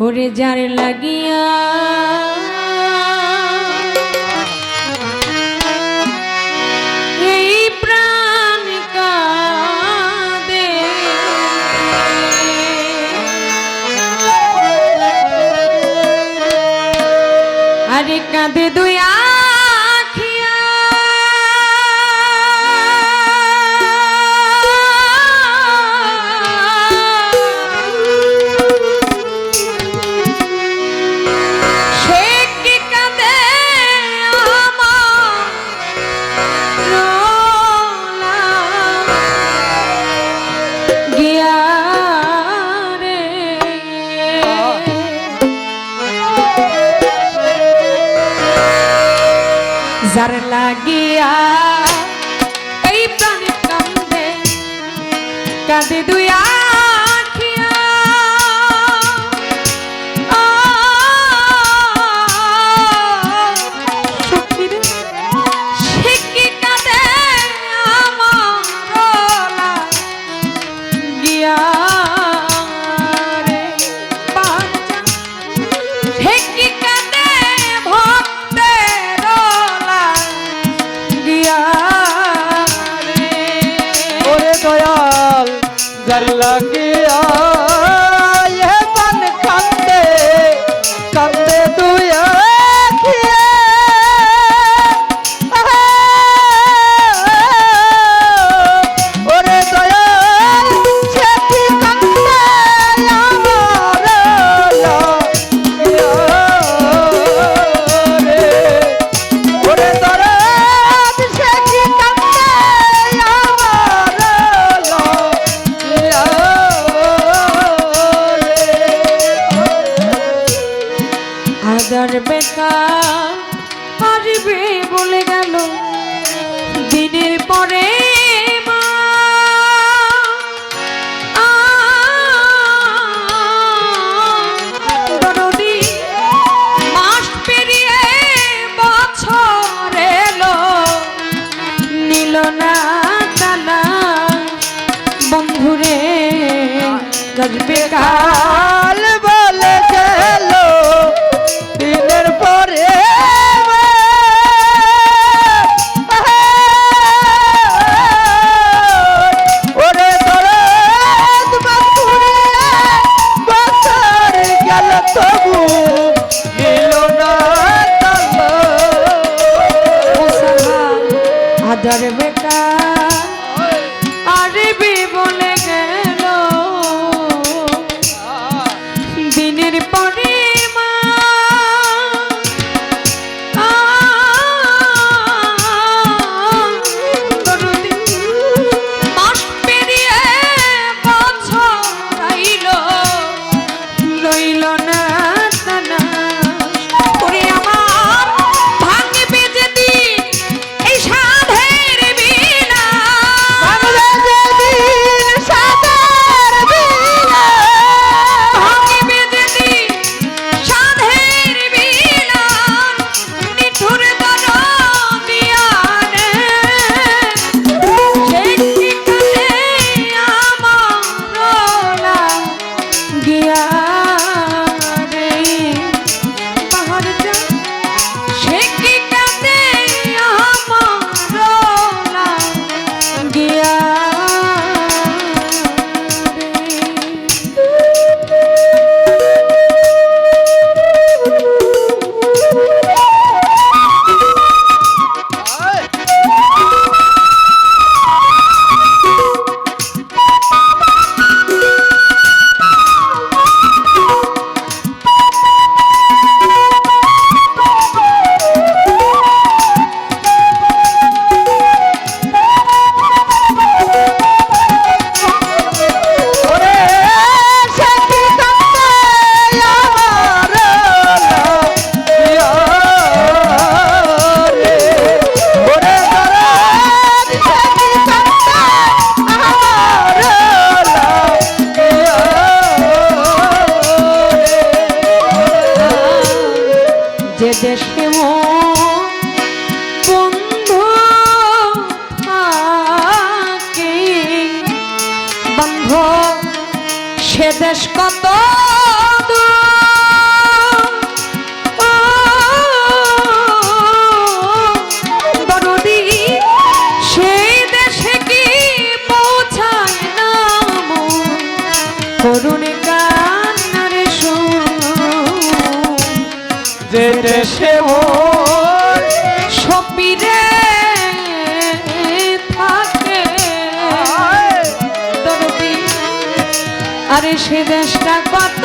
ওরে যার লাগিয়া এই প্রাণ কাঁদে। আরে কাঁদে দুয়া পরে দেশ কত আরে সে দেশটা কত